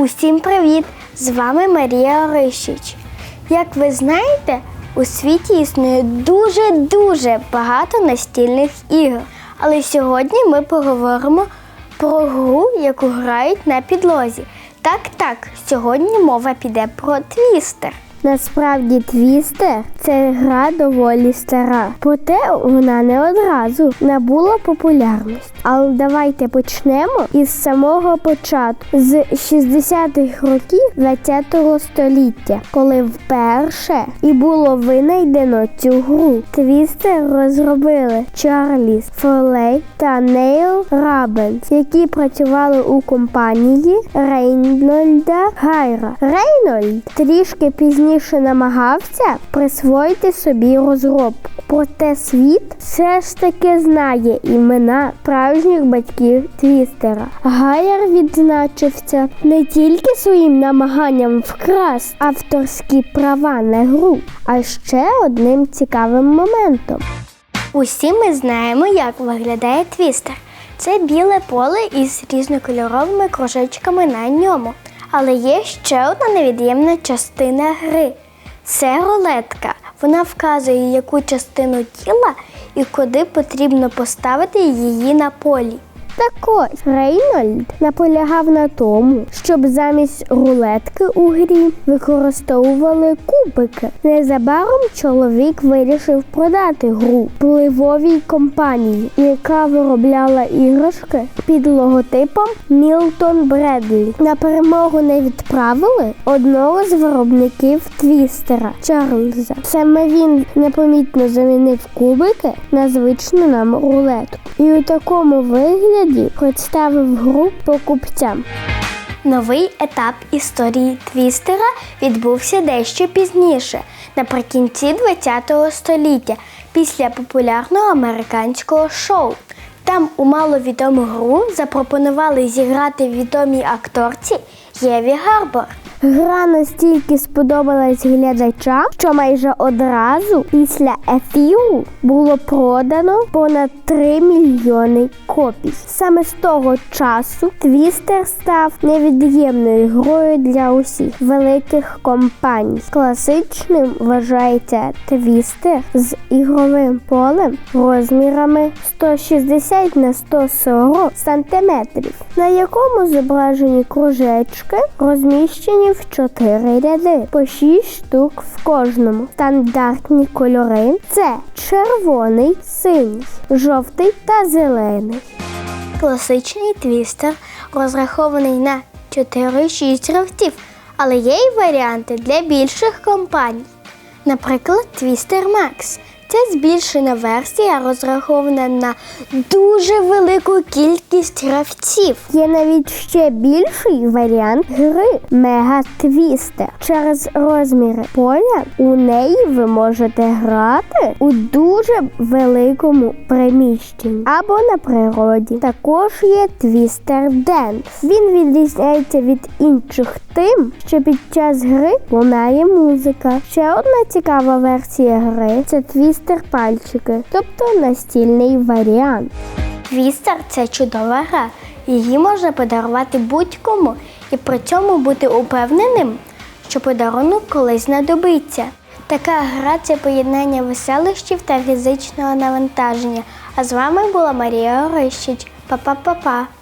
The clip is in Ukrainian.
Усім привіт! З вами Марія Орищич. Як ви знаєте, у світі існує дуже-дуже багато настільних ігор. Але сьогодні ми поговоримо про гру, яку грають на підлозі. Так, так, сьогодні мова піде про твістер. Насправді твістер це гра доволі стара, проте вона не одразу набула популярність. Але давайте почнемо із самого початку з 60-х років 20-го століття, коли вперше і було винайдено цю гру. Твістер розробили Чарліс Форлей та Нейл Рабенс, які працювали у компанії Рейнольда Гайра. Рейнольд трішки пізніше намагався присвоїти собі розробку. Проте світ все ж таки знає імена справжніх батьків Твістера. Гайер відзначився не тільки своїм намаганням вкрасти авторські права на гру, а ще одним цікавим моментом. Усі ми знаємо, як виглядає твістер. Це біле поле із різнокольоровими кружечками на ньому. Але є ще одна невід'ємна частина гри. Це рулетка. Вона вказує, яку частину тіла і куди потрібно поставити її на полі. Так ось Рейнольд наполягав на тому, щоб замість рулетки у грі використовували кубики. Незабаром чоловік вирішив продати гру пливовій компанії, яка виробляла іграшки під логотипом Мілтон Бредлі. На перемогу не відправили одного з виробників твістера Чарльза. Саме він непомітно замінив кубики на звичну нам рулетку. І у такому вигляді представив гру покупцям. Новий етап історії твістера відбувся дещо пізніше, наприкінці ХХ століття, після популярного американського шоу. Там у маловідому гру запропонували зіграти відомій акторці Єві Гарбор. Гра настільки сподобалась глядачам, що майже одразу після ефіру було продано понад 3 мільйони копій. Саме з того часу твістер став невід'ємною грою для усіх великих компаній. Класичним вважається твістер з ігровим полем розмірами 160 на 140 сантиметрів, на якому зображені кружечки розміщені в чотири ряди, по шість штук в кожному. Стандартні кольори це червоний, синій, жовтий та зелений. Класичний твістер розрахований на 4-6 гравців, але є й варіанти для більших компаній. Наприклад, Twister Max. Це збільшена версія, розрахована на дуже велику кількість гравців. Є навіть ще більший варіант гри Мега Твістер. Через розміри поля у неї ви можете грати у дуже великому приміщенні або на природі. Також є Твістер Денс. Він відрізняється від інших тим, що під час гри лунає музика. Ще одна цікава версія гри це твістер пальчики, тобто настільний варіант. Твістер це чудова гра. Її можна подарувати будь-кому і при цьому бути упевненим, що подарунок колись знадобиться. Така гра це поєднання веселищів та фізичного навантаження. А з вами була Марія Орищич. Па-па-па-па!